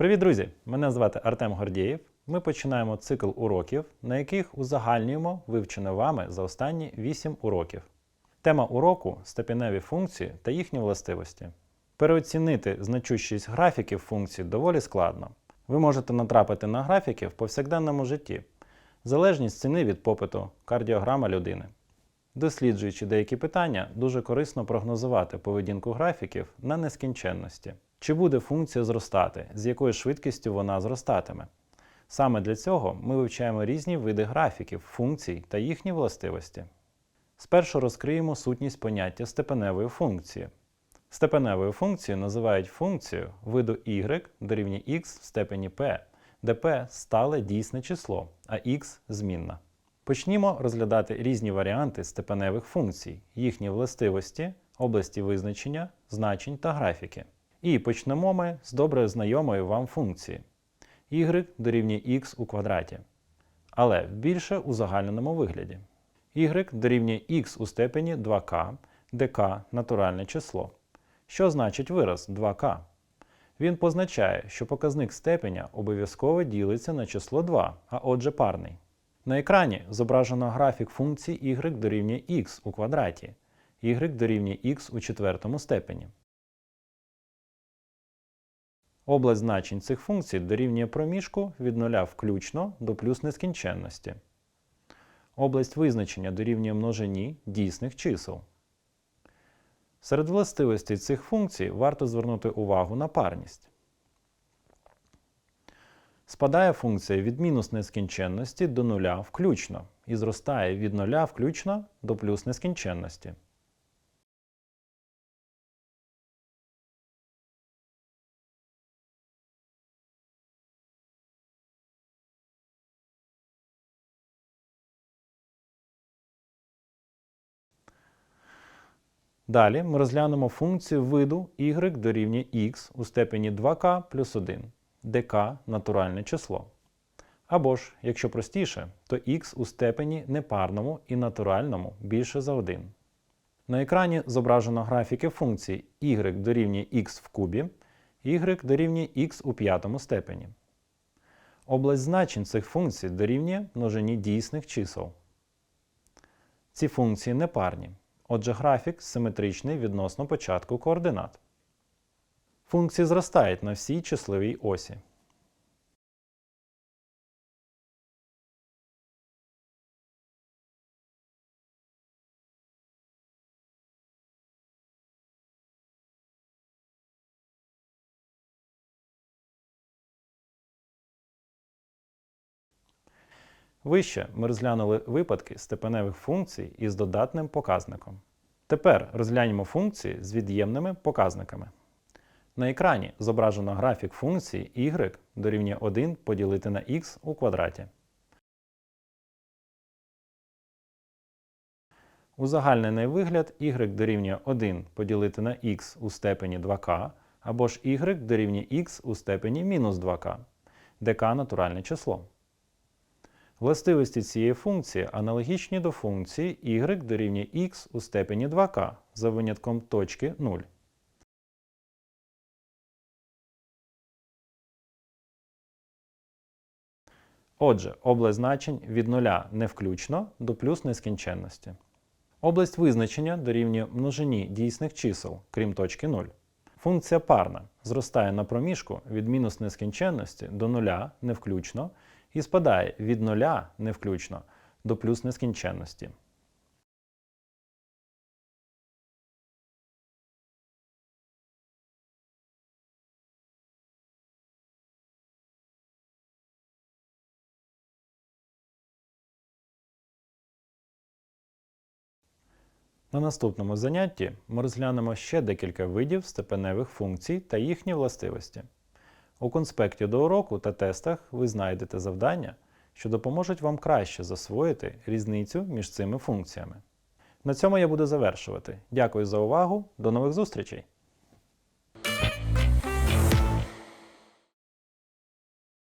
Привіт, друзі! Мене звати Артем Гордієв. Ми починаємо цикл уроків, на яких узагальнюємо вивчене вами за останні 8 уроків. Тема уроку степеневі функції та їхні властивості. Переоцінити значущість графіків функцій доволі складно. Ви можете натрапити на графіки в повсякденному житті, залежність ціни від попиту, кардіограма людини. Досліджуючи деякі питання, дуже корисно прогнозувати поведінку графіків на нескінченності. Чи буде функція зростати, з якою швидкістю вона зростатиме? Саме для цього ми вивчаємо різні види графіків, функцій та їхні властивості. Спершу розкриємо сутність поняття степеневої функції. Степеневою функцією називають функцію виду y дорівнює x в степені p, де p стале дійсне число, а x змінна. Почнімо розглядати різні варіанти степеневих функцій, їхні властивості, області визначення, значень та графіки. І почнемо ми з добре знайомої вам функції y дорівнює x у квадраті, але більше узагальненому вигляді. y дорівнює x у степені 2k, де k – натуральне число. Що значить вираз 2k? Він позначає, що показник степеня обов'язково ділиться на число 2, а отже парний. На екрані зображено графік функції y дорівнює x у квадраті, y дорівнює x у четвертому степені. Область значень цих функцій дорівнює проміжку від 0 включно до плюс нескінченності. Область визначення дорівнює множині дійсних чисел. Серед властивостей цих функцій варто звернути увагу на парність. Спадає функція від мінус нескінченності до нуля включно і зростає від нуля включно до плюс нескінченності. Далі ми розглянемо функцію виду y дорівнює x у степені 2k плюс 1, де k – натуральне число. Або ж, якщо простіше, то x у степені непарному і натуральному більше за 1. На екрані зображено графіки функцій y дорівнює x в кубі, y дорівнює x у п'ятому степені. Область значень цих функцій дорівнює множині дійсних чисел. Ці функції непарні. Отже, графік симетричний відносно початку координат. Функції зростають на всій числовій осі. Вище ми розглянули випадки степеневих функцій із додатним показником. Тепер розглянемо функції з від'ємними показниками. На екрані зображено графік функції y дорівнює 1 поділити на x у квадраті. Узагальнений вигляд y дорівнює 1 поділити на x у степені 2k або ж y дорівнює x у степені мінус 2k, де k натуральне число. Властивості цієї функції аналогічні до функції y дорівнює x у степені 2k за винятком точки 0. Отже, область значень від 0 не включно до плюс нескінченності. Область визначення дорівнює множині дійсних чисел, крім точки 0. Функція парна зростає на проміжку від мінус нескінченності до 0 не включно і спадає від нуля не включно до плюс нескінченності. На наступному занятті ми розглянемо ще декілька видів степеневих функцій та їхні властивості. У конспекті до уроку та тестах ви знайдете завдання, що допоможуть вам краще засвоїти різницю між цими функціями. На цьому я буду завершувати. Дякую за увагу, до нових зустрічей!